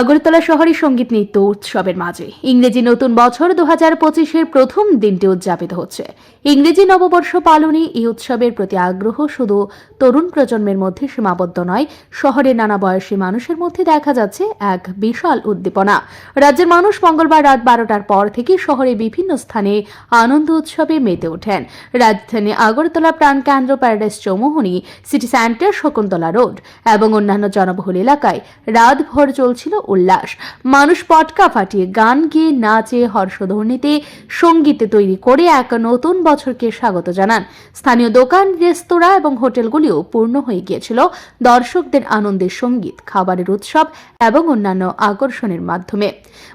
আগরতলা শহরে সংগীত নৃত্য উৎসবের মাঝে ইংরেজি নতুন বছর দু হাজার পঁচিশের প্রথম দিনটি উদযাপিত হচ্ছে। ইংরেজি নববর্ষ পালনে এই উৎসবের প্রতি আগ্রহ শুধু তরুণ প্রজন্মের মধ্যে সীমাবদ্ধ নয়, শহরের নানা বয়সী মানুষের মধ্যে দেখা যাচ্ছে এক বিশাল উদ্দীপনা। রাজ্যের মানুষ মঙ্গলবার রাত বারোটার পর থেকে শহরে বিভিন্ন স্থানে আনন্দ উৎসবে মেতে ওঠেন। রাজধানী আগরতলা প্রাণ কেন্দ্র paradise Choumuhani, city centre Shakuntala road এবং অন্যান্য জনবহুল এলাকায় রাতভর চলছিল উল্লাস। মানুষ পটকা ফাটিয়ে গান গেয়ে নাচে, হর্ষধ্বনিতে সঙ্গীতে তৈরি করে এক নতুন বছরকে স্বাগত জানান। স্থানীয় দোকান, রেস্তোরাঁ এবং হোটেলগুলিও পূর্ণ হয়ে গিয়েছিল। দর্শকদের আনন্দের সংগীত, খাবারের উৎসব এবং অন্যান্য আকর্ষণের মাধ্যমে।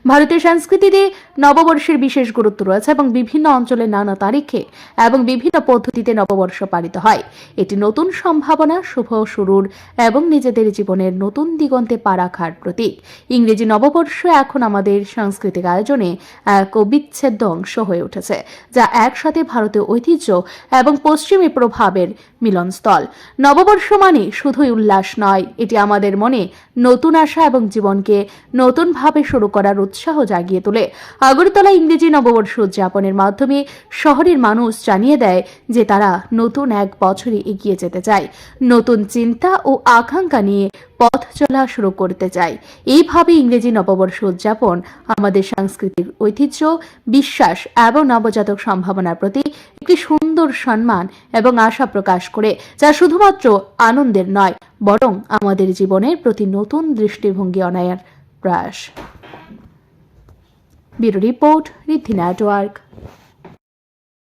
ভারতের সংস্কৃতিতে নববর্ষের বিশেষ গুরুত্ব রয়েছে এবং বিভিন্ন অঞ্চলে নানা তারিখে এবং বিভিন্ন পদ্ধতিতে নববর্ষ পালিত হয়। এটি নতুন সম্ভাবনা, শুভ শুরুর এবং নিজেদের জীবনের নতুন দিগন্তে পা রাখার প্রতীক। ইংরেজি নববর্ষ এখন আমাদের সাংস্কৃতিক আয়োজনে এক অবিচ্ছেদ্য অংশ হয়ে উঠেছে, যা একসাথে ভারতীয় ঐতিহ্য এবং পশ্চিমী প্রভাবের মিলনস্থল। নববর্ষ মানে শুধুই উল্লাস নয়, এটি আমাদের মনে নতুন আশা এবং জীবনকে নতুনভাবে শুরু করার উৎসাহ জাগিয়ে তোলে। আগরতলা ইংরেজি নববর্ষ উদযাপনের মাধ্যমে শহরের মানুষ জানিয়ে দেয় যে তারা নতুন এক বছরে এগিয়ে যেতে চায়, নতুন চিন্তা ও আকাঙ্ক্ষা নিয়ে পথ চলা শুরু করতে চায়। এইভাবে ইংরেজি নববর্ষ উদযাপন আমাদের সাংস্কৃতিক ঐতিহ্য, বিশ্বাস এবং নবজাতক সম্ভাবনার প্রতি একটি সুন্দর সম্মান এবং আশা প্রকাশ করে, যা শুধুমাত্র আনন্দের নয়, বরং আমাদের জীবনের প্রতি নতুন দৃষ্টিভঙ্গি অনায়ার প্রয়াস। Bureau report Riddhi network